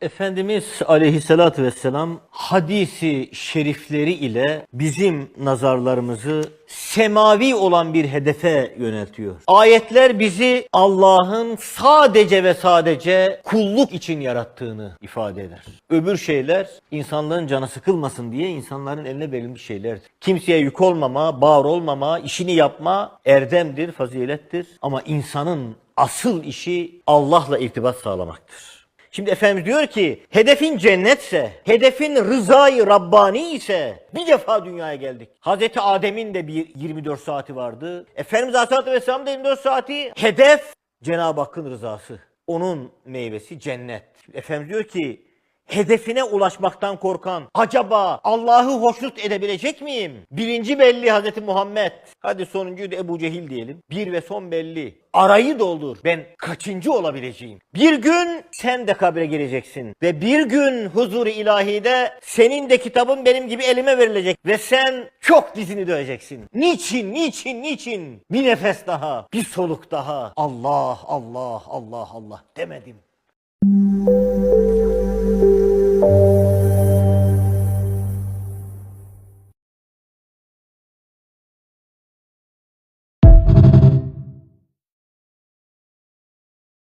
Efendimiz aleyhissalatü vesselam hadisi şerifleri ile bizim nazarlarımızı semavi olan bir hedefe yöneltiyor. Ayetler bizi Allah'ın sadece ve sadece kulluk için yarattığını ifade eder. Öbür şeyler insanlığın canı sıkılmasın diye insanların eline verilmiş şeylerdir. Kimseye yük olmama, bağır olmama, işini yapma erdemdir, fazilettir. Ama insanın asıl işi Allah'la irtibat sağlamaktır. Şimdi Efendimiz diyor ki hedefin cennetse, hedefin rızayı Rabbani ise bir defa dünyaya geldik. Hazreti Adem'in de bir 24 saati vardı. Efendimiz Aleyhisselatü Vesselam'ın da 24 saati. Hedef Cenab-ı Hakk'ın rızası. Onun meyvesi cennet. Efendimiz diyor ki hedefine ulaşmaktan korkan acaba Allah'ı hoşnut edebilecek miyim? Birinci belli Hazreti Muhammed. Hadi sonuncuyu da Ebu Cehil diyelim. Bir ve son belli. Arayı doldur. Ben kaçıncı olabileceğim? Bir gün sen de kabre gireceksin. Ve bir gün huzur-i ilahide senin de kitabın benim gibi elime verilecek. Ve sen çok dizini döveceksin. Niçin, niçin, niçin? Bir nefes daha, bir soluk daha. Allah, Allah, Allah, Allah demedim.